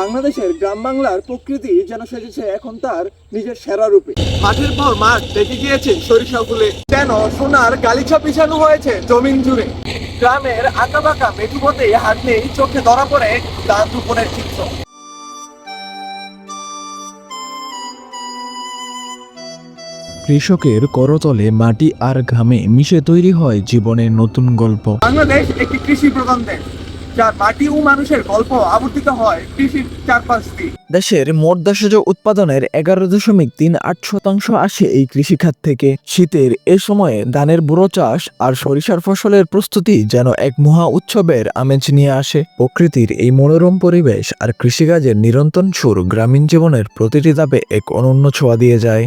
বাংলাদেশের গ্রাম বাংলার প্রকৃতি যেন সেজেছে এখন তার নিজের সেরা রূপে। মাঠের পর মাঠ দেখে গিয়েছে সরিষা ফুলে। যেন সোনার গালিচা পিছানো হয়েছে জমিন জুড়ে? গ্রামের আঁকাবাঁকা মেঠু পথে হাঁটলেই চোখে ধরা পড়ে দাঁত উপরের চিত্র। কৃষকের করতলে মাটি আর ঘামে মিশে তৈরি হয় জীবনের নতুন গল্প। বাংলাদেশ একটি কৃষি প্রধান দেশ যার মাটি ও মানুষের গল্প আবর্তিত হয় কৃষির চারপাশ দিয়ে। দেশের মোট দেশজ উৎপাদনের এগারো দশমিক তিন আট শতাংশ আসে এই কৃষিখাত থেকে। শীতের এ সময়ে ধানের বুড়ো চাষ আর সরিষার ফসলের প্রস্তুতি যেন এক মহা উৎসবের আমেজ নিয়ে আসে। প্রকৃতির এই মনোরম পরিবেশ আর কৃষিকাজের নিরন্তর সুর গ্রামীণ জীবনের প্রতিটি ধাপে এক অনন্য ছোঁয়া দিয়ে যায়।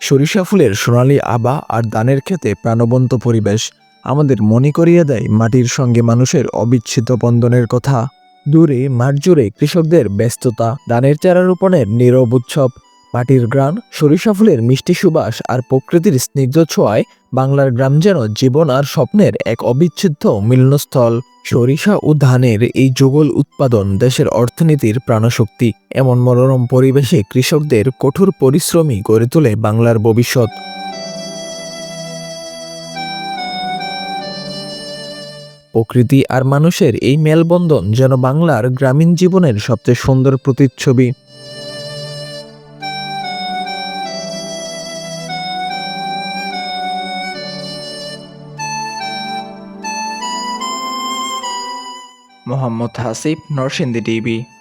সরিষা ফুলের সোনালি আবা আর ধানের ক্ষেতে প্রাণবন্ত পরিবেশ। আমাদের মনে করিয়ে দেয় মাটির সঙ্গে মানুষের অবিচ্ছেদ্য বন্ধনের কথা। দূরে, মাঠ জুড়ে কৃষকদের ব্যস্ততা, ধানের চারা রোপণের নীরব উৎসব, মাটির গ্রান সরিষা ফুলের মিষ্টি সুবাস আর প্রকৃতির স্নিগ্ধ ছোঁয়ায় বাংলার গ্রাম যেন জীবন আর স্বপ্নের এক অবিচ্ছেদ্য মিলনস্থল। সরিষা ও ধানের এই যুগল উৎপাদন দেশের অর্থনীতির প্রাণশক্তি, এমন মনোরম পরিবেশে কৃষকদের কঠোর পরিশ্রমী গড়ে তোলে বাংলার ভবিষ্যৎ। প্রকৃতি আর মানুষের এই মেলবন্ধন যেন বাংলার গ্রামীণ জীবনের সবচেয়ে সুন্দর প্রতিচ্ছবি। মোহাম্মদ হাসিফ নরসিংদী টিভি।